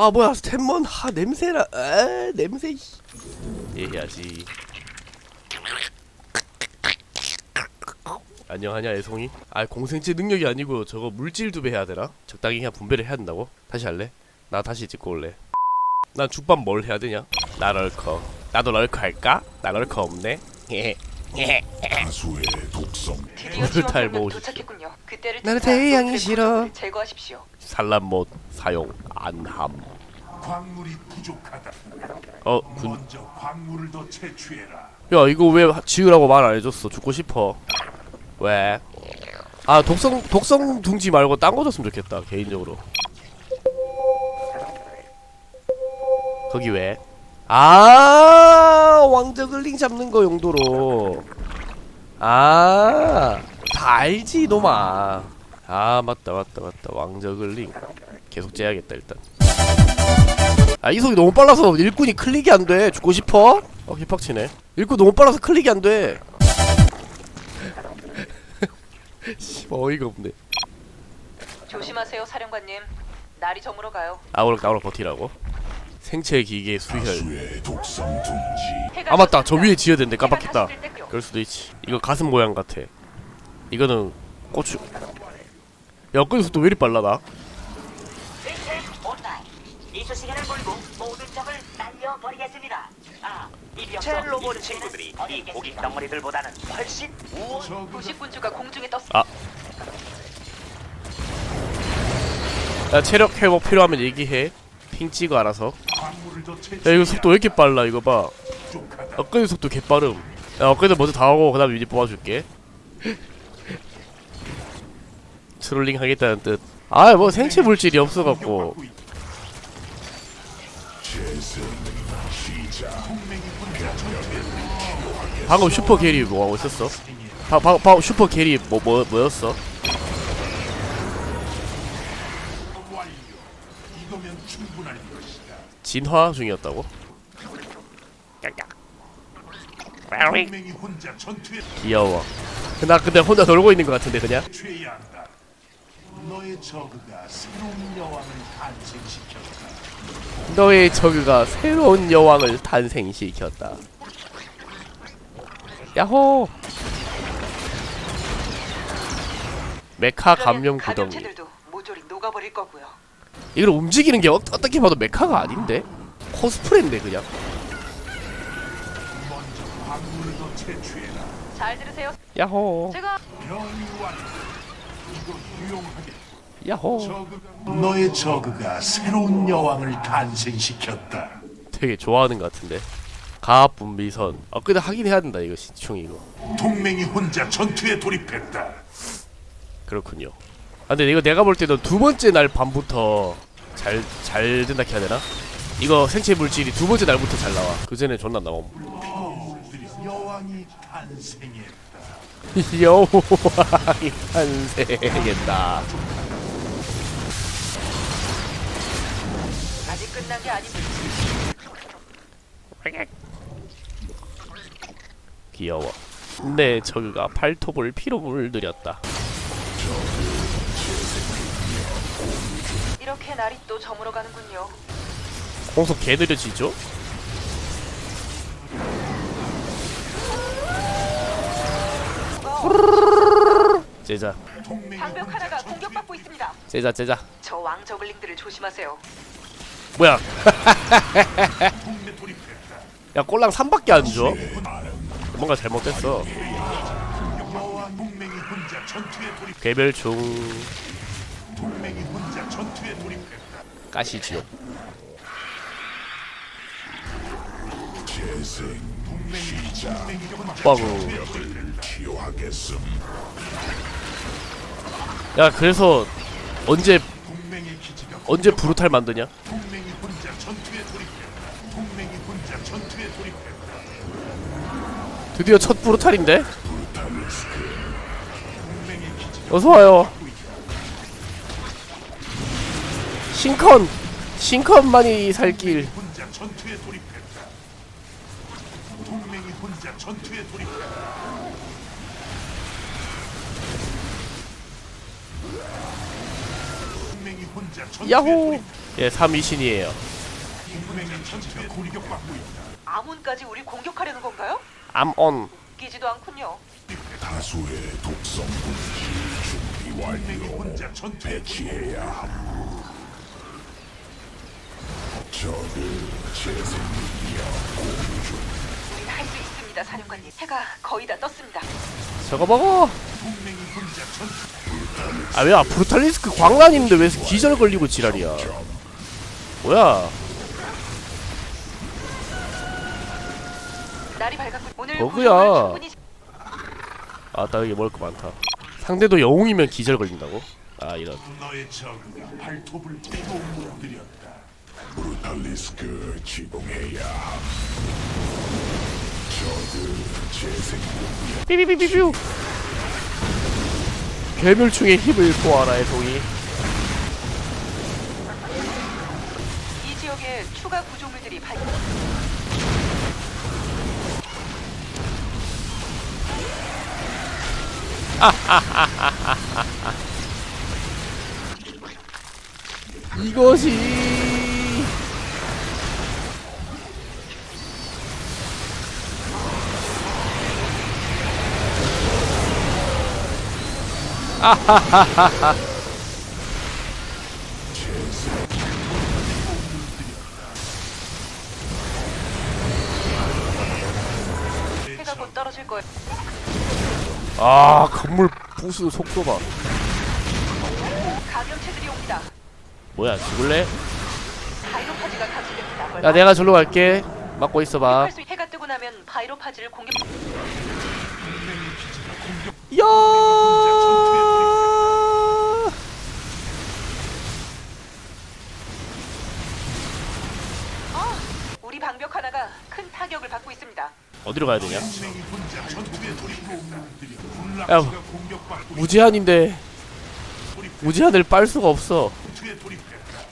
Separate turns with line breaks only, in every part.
아 뭐야 스탠먼? 하 냄새나 아 냄새 씨. 얘기하지. 안녕하냐 애송이? 아 공생체 능력이 아니고 저거 물질 두배 해야 되나? 적당히 그냥 분배를 해야 된다고? 다시 할래? 나 다시 찍고 올래. 난 죽밥 뭘 해야 되냐? 나 럴커. 나도 럴커 할까? 나 럴커 없네?
다수의 독성.
드디어
불탈 모으십시오.
도착했군요. 그때를
나는 태양이 싫어.
제거하십시오.
산란못 사용 안함
광물이 부족하다.
어 군
먼저 광물을 더 채취해라.
야 이거 왜 지으라고 말 안 해줬어 죽고 싶어 왜? 아 독성 독성 둥지 말고 딴 거 줬으면 좋겠다 개인적으로 거기 왜? 아 왕저글링 잡는 거 용도로 아 다 알지 이놈아 아 맞다 맞다 맞다. 왕저글링. 계속 째야겠다 일단. 아 이속이 너무 빨라서 일꾼이 클릭이 안돼. 죽고 싶어? 어 개빡치네. 일꾼 너무 빨라서 클릭이 안돼. 씨 어이가 없네.
조심하세요, 사령관님. 날이 저물어 가요.
아우락 아우락 버티라고? 생체 기계 수혈. 아 맞다. 저. 위에 지어야 되는데 깜빡했다. 그럴 수도 있지. 이거 가슴 모양 같아. 이거는 고추 야 엊그제 속도 왜 이리 빨라 나?
온라인 이수 시간을 몰고 모든 적을 날려버리겠습니다. 아, 제 로봇 친구들이 이 고기 덩어리들보다는 훨씬 우월.
부식군주가 공중에 떴습니다.
아. 야 체력 회복 필요하면 얘기해 핑 찍어 알아서 야 이거 속도 왜 이렇게 빨라 이거 봐. 엊그제 속도 개빠름 야 엊그제 먼저 다 하고 그 다음에 유닛 뽑아줄게 트롤링 하겠다는 뜻 아 뭐 생체 물질이 없어갖고 방금 슈퍼 캐리 뭐 하고 있었어? 바, 바, 바, 슈퍼 캐리 뭐, 뭐, 뭐였어? 진화 중이었다고? 귀여워 나 근데 혼자 놀고 있는 것 같은데 그냥?
너의 저그가 새로운 여왕을 탄생시켰다.
너의 저그가 새로운 여왕을 탄생시켰다 야호 메카 감염 구덩이
감염체들도 모조리 녹아버릴 거고요.
이걸 움직이는 게 어, 어떻게 봐도 메카가 아닌데? 코스프레인데 그냥
먼저 광물을 더 채취해라.
잘 들으세요.
야호
제가.
야호
너의 저그가 새로운 여왕을 탄생시켰다.
되게 좋아하는 것 같은데 가압 분비선 아 근데 하긴 해야 된다 이거 시충 이거
동맹이 혼자 전투에 돌입했다.
그렇군요 아 근데 이거 내가 볼 때는 두 번째 날 밤부터 잘 잘 된다 해야 되나? 이거 생체 물질이 두 번째 날부터 잘 나와 그 전에 존나 나옴
여왕이 탄생했다.
여왕이 탄생했다
아직 끝난 게 아닙니다.
귀여워 내 저그가 팔톱을 피로 물들였다
이렇게 날이 또 저물어 가는군요.
공속 개 느려지죠? 제자
방벽 하나가 공격받고 있습니다.
제자 제자
저 왕저글링들을 조심하세요.
뭐야. 야 꼴랑 3밖에 안 줘? 뭔가 잘못됐어
여왕 동맹이 혼자 전투에 돌입.
개별충
동맹이 혼자 전투에 돌입했다.
가시지요
재생 치유하겠음.
야 그래서 언제 언제 브루탈 만드냐? 드디어 첫 브루탈인데? 어서와요 싱컨! 싱컨만이 살길
혼자 전투에 돌입했다. 동맹이 혼자 전투에
야호!
돌입했다.
예 3위신이에요
동맹이 전투에 돌격받고 있다.
아문까지 우리 공격하려는 건가요?
암온
끼지도 않군요.
다수의 독성 분子준비 완료. 혼자 전투에 배치해야 함. 적을 재생
우린 할 수 있습니다, 사령관님. 해가 거의 다 떴습니다.
저거 먹어
동맹이 혼자 전투
아 왜 야 브루탈리스크 광란인데 왜 기절 걸리고 지랄이야 뭐야
날이 밝았군. 오늘
버그야.
구조물 충분히
아따 여기 먹을 거 많다 상대도 영웅이면 기절 걸린다고? 아 이런
너의 적은 발톱을 피고 물들였다. 브루탈리스크 지공해야 함.
삐삐삐삐삐 괴물충의 힘을 보아라 애송이
이 지역에 추가 구조물들이 발.
이것이
해가 곧 떨어질 거예요.
아 건물 부수는 속도 봐
감염체들이 옵니다.
뭐야 죽을래?
바이로파지가 감지됩니다.
야 내가 절로 갈게 막고 있어봐
할수 해가 뜨고 나면 바이로파지를 공격.
야
우리 방벽 하나가 큰 타격을 받고 있습니다.
어디로 가야 되냐? 야, 무제한인데 무제한을 빨 수가 없어.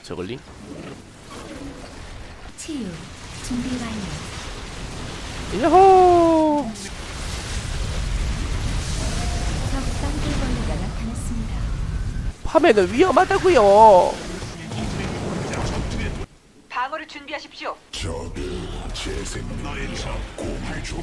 저걸링?
치유 준비 완료.
야호
적 쌍둥이벌레가 나타났습니다.
밤에는 위험하다고요
방어를 준비하십시오.
적을 재생 너의 적 공을 줘.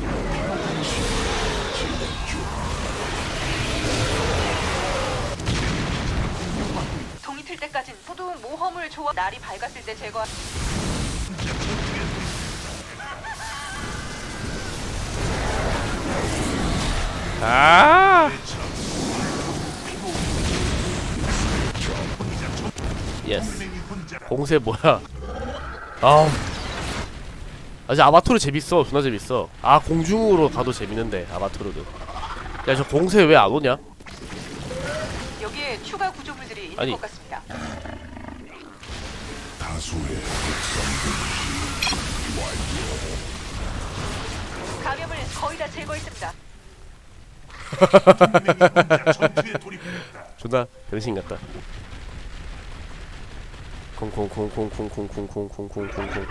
동이 틀 때까진 모두 모험을 좋아. 날이 밝았을 때 제거.
아 예스 공세 뭐야 아우 아직 아바토르 재밌어 존나 재밌어 아 공중으로 가도 재밌는데 아바토르도 야 저 공세 왜 안 오냐
여기에 추가 구조물들이 있는
아니.
것 같습니다.
다수의
감염을 거의 다 제거했습니다.
전투에 돌입했다.
존나 변신 같다 콩콩콩콩콩콩콩콩콩콩콩콩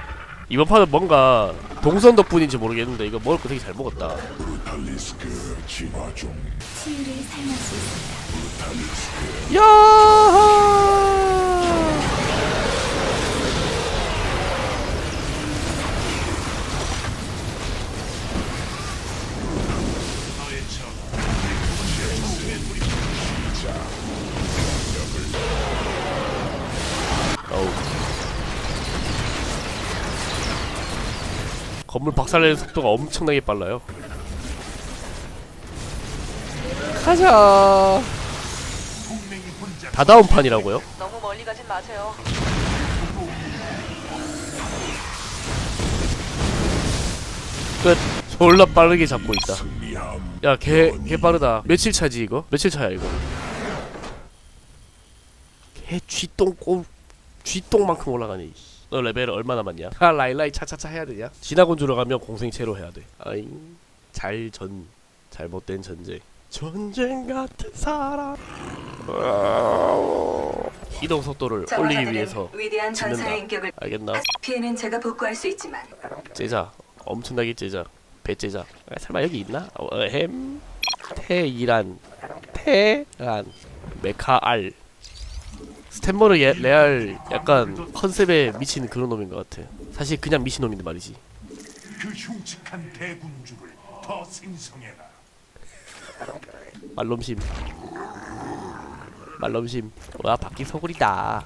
이번 판은 뭔가 동선 덕분인지 모르겠는데 이거 먹을 거 되게 잘 먹었다
브루탈리스크 진화 중.
치유를 사용할 수 있습니다.
야 박살내는 속도가 엄청나게 빨라요. 가자.
동맹이 혼자
다다음판이라고요?
너무 멀리 가진 마세요.
끝. 졸라 빠르게 잡고 있다.
승리함.
야, 개, 개 빠르다. 며칠 차지 이거? 며칠 차야 이거? 개 쥐똥 꼬 쥐똥만큼 올라가네. 이씨. 너 레벨 얼마 남았냐? 아 라일라이 차차차 해야 되냐? 진화군주로 가면 공생체로 해야 돼. 아잉 잘전 잘못된 전쟁. 전쟁 같은 사람. 이동 속도를 올리기 위해서
위대한
짓는다.
전사의 인격을
알겠나?
피해는 제가 복구할 수 있지만
제자 엄청나게 제자 배제자 아, 설마 여기 있나? 어, 햄 테이란 테란 메카알 스탠머르 예, 레알 약간 컨셉에 미친 그런 놈인 것 같아. 사실 그냥 미친 놈인데 말이지.
그 흉측한 대군주를 더 생성해라.
말nom심. 말nom심. 와 바퀴 소굴이다.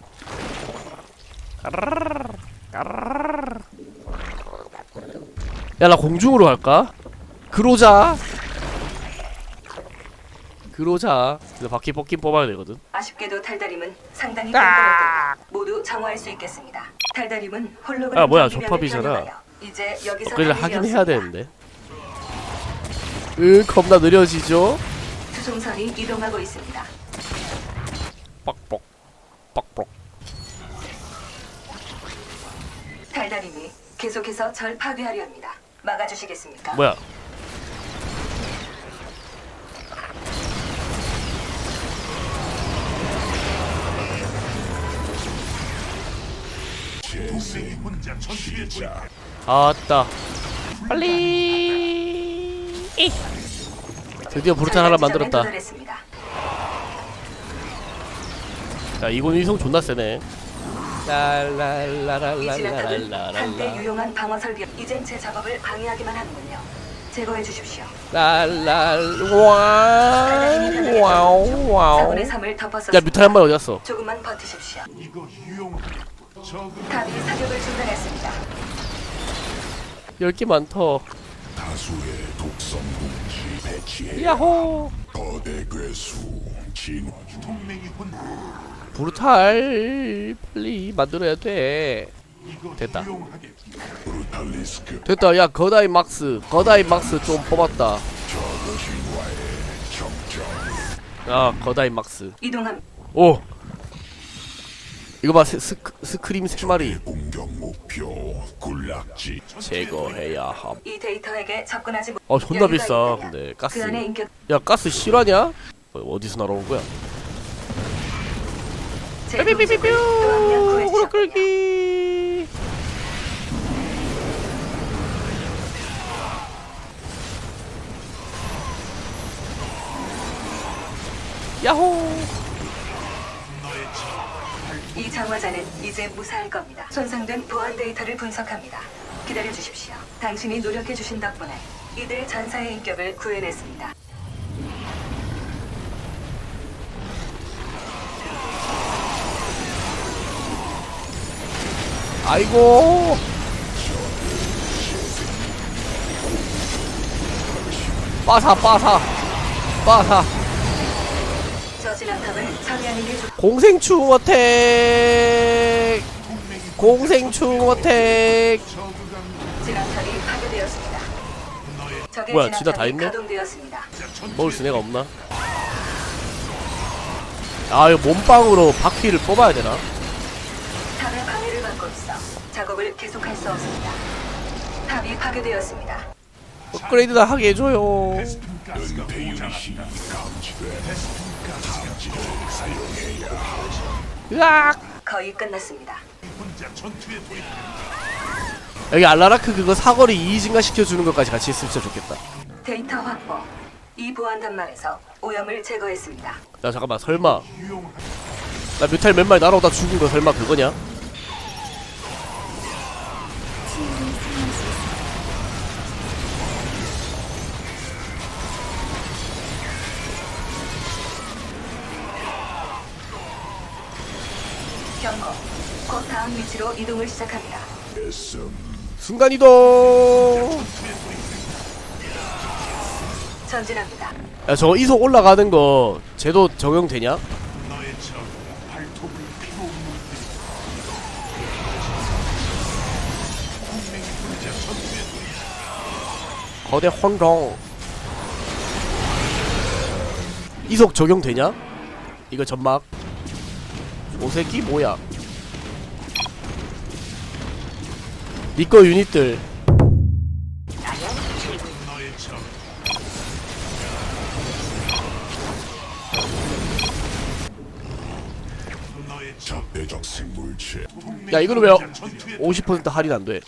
야 나 공중으로 갈까? 그로자. 그로자. 그래서 바퀴 뽑긴 뽑아야 되거든.
아쉽게도 달달임은 상당히 꼼꼼하고 모두 정화할 수 있겠습니다. 달달임은 홀로그램
아, 뭐야, 조팝이잖아.
이제 여기서
업그레이드
달리기
하긴 해야. 되는데. 으 겁나 느려지죠?
수송선이 이동하고 있습니다.
뻑뻑 뻑뻑.
달달임이 계속해서 절 파괴하려 합니다. 막아주시겠습니까?
뭐야?
동맹이 혼자 전투에 돌입해
빨리 드디어 부르탄 하나 만들었다 자 이건 위성 존나 세네
이 진압탑은 한때
랄랄랄랄랄랄라
유용한 방어 설비. 이젠 제 작업을 방해하기만 하는군요. 제거해 주십시오.
랄랄 와우 와우
사군의 와우 삶을 덮었어.
야 뮤탈 한 발 어디 갔어
조금만 버티십시오.
이거 유용해
탑이 사격을 중단했습니다.
10개 많더
다수의 독성 공지 배치해
야호!
거대 괴수 진화 동맹이 혼
브루탈 빨리 만들어야 돼.
이거
됐다.
브루탈리스크.
됐다. 야 거다이 막스. 거다이 막스 좀 뽑았다. 야 거다이 막스.
이동함.
오 이거 봐 스, 스크, 스크림 3마리
공격 목표 군락지
제거해야 함
이 데이터에게 접근하지 못.
어 존나 비싸 근데
그
가스
안에 인격
야 가스 실화냐? 어, 어디서 날아온 거야?
제 또한명
오로
구해주셨군요.
끌기 야호
이 장화자는 이제 무사할 겁니다. 손상된 보안 데이터를 분석합니다. 기다려 주십시오. 당신이 노력해 주신 덕분에 이들 전사의 인격을 구해냈습니다.
아이고 빠사 빠사 빠사
저 진압탑을 처리하는 게 좋.
공생충 어택 공생충 어택
진압탑이 파괴되었습니다. 적의
뭐야, 진짜 다 있네?
가동되었습니다.
먹을 수네가 없나? 아 이거 몸빵으로 바퀴를 뽑아야 되나?
탑의 방해를 받고 있어 작업을 계속할 수 없습니다. 탑이 파괴되었습니다.
업그레이드나 하게 해줘요
은폐 유닛이 감지돼 감지를 사용해야
으악
거의 끝났습니다.
여기 알라라크 그거 사거리 2 증가 시켜주는 것까지 같이 했으면 진짜 좋겠다
데이터 확보. 이 보안 단말에서 오염을 제거했습니다.
야 잠깐만 설마 나 뮤탈 몇 마리 날아오다 죽은 거 설마 그거냐?
다음 위치로 이동을 시작합니다.
순간이동
전진합니다.
야 저거 이속 올라가는 거 제도 적용되냐? 거대 혼종 이속 적용되냐? 이거 점막 오색이 뭐야 니꺼 유닛들
적 생물체
야 이거는 왜
전투에
50% 할인 안돼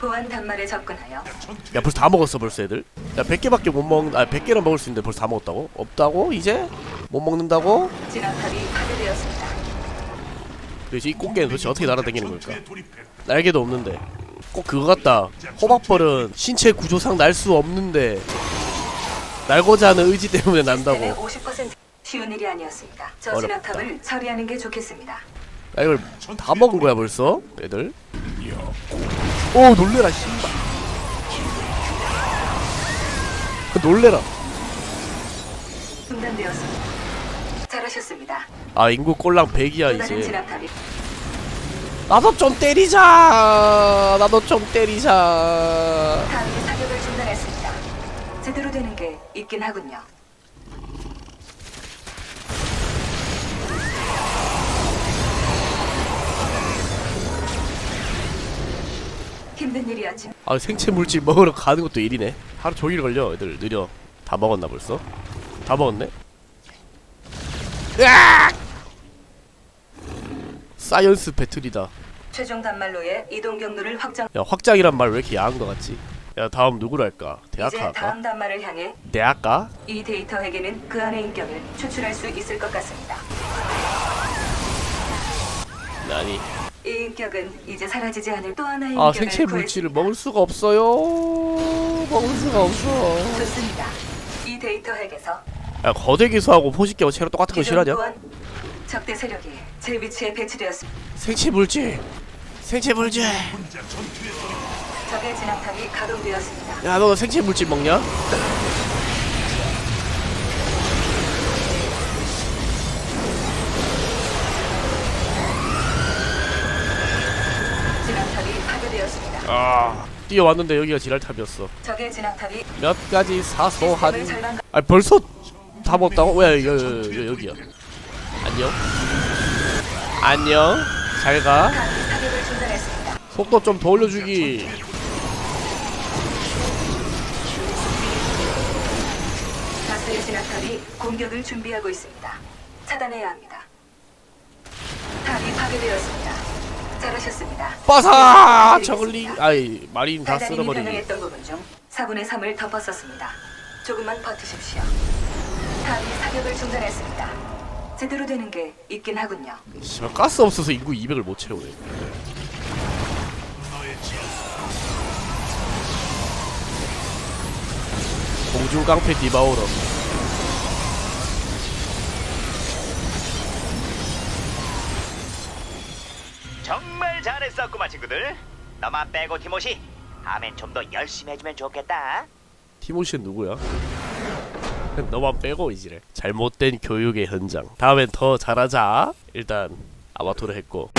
보안 단말에 접근하여
야 벌써 다 먹었어 벌써 애들 야 100개밖에 못 먹는 아 100개는 먹을 수 있는데 벌써 다 먹었다고? 없다고 이제? 못 먹는다고?
진압탑이 파괴되었습니다.
도대체 이 꽃게는 도대체 어떻게 날아다니는 걸까? 날개도 없는데 꼭 그거 같다 호박벌은 신체 구조상 날 수 없는데 날고자 하는 의지 때문에 난다고
시스템의 50% 쉬운 일이 아니었습니다. 저
어렵다.
진압탑을 처리하는 게 좋겠습니다.
야 이걸 다 먹은 거야 벌써? 애들? 오 놀래라 씨발 그 놀래라
중단되었습니다. 잘하셨습니다.
아 인구 꼴랑 100이야
또 다른
이제
진압탑이
나도 좀 때리자 나도 좀 때리자
다음에 사격을 중단했습니다. 제대로 되는 게 있긴 하군요. 힘든 일이었지만
아 생체 물질 먹으러 가는 것도 일이네 하루 종일 걸려 애들 느려 다 먹었나 벌써? 다 먹었네? 으악! 사이언스 배틀이다
최종 단말로의 이동 경로를 확정.
야 확장이란 말 왜 이렇게 야한 거 같지? 야 다음 누구로 할까?
이제
대학가 할까?
다음 단말을 향해
대학가?
이 데이터에게는 그 안의 인격을 추출할 수 있을 것 같습니다.
아니
이 인격은 이제 사라지지 않을 또 하나의
아
인격을
생체
구했습니다.
물질을 먹을 수가 없어요 먹을 수가 없어
좋습니다. 이 데이터 핵에서
야 거대 기수하고 포식기하고 체력 똑같은 거 싫어하냐?
적대 세력이 제 위치에 배치되었습니다.
생체 물질 생체 물질.
적의 진압탑이 가동되었습니다.
야 너 생체 물질 먹냐?
진압탑이 파괴되었습니다.
아 뛰어왔는데 여기가 지랄탑이었어
적의 진압탑이
몇 가지 사소한
시스템을 절반
아 벌써 다 먹었다고? 왜 여기, 여기, 여기야 안녕 안녕 잘가
감히 사격을 중단했습니다.
속도 좀 더 올려주기
진압탑이 공격을 준비하고 있습니다. 차단해야 합니다. 탑이 파괴되었습니다. 잘하셨습니다.
빠사 저글링 아이 마린 다 쓸어버리기
변형했던 부분 중 4분의 3을 덮었었습니다. 조금만 버티십시오. 탑이 사격을 중단했습니다. 제대로 되는 게 있긴 하군요.
씨발 가스 없어서 인구 200을 못 채우네. 공중 깡패 디바오러
정말 잘했었구만 친구들. 너만 빼고 티모시. 다음엔 좀 더 열심히 해주면 좋겠다.
티모시는 누구야? 너만 빼고 이지래 잘못된 교육의 현장. 다음엔 더 잘하자. 일단 아바토를 했고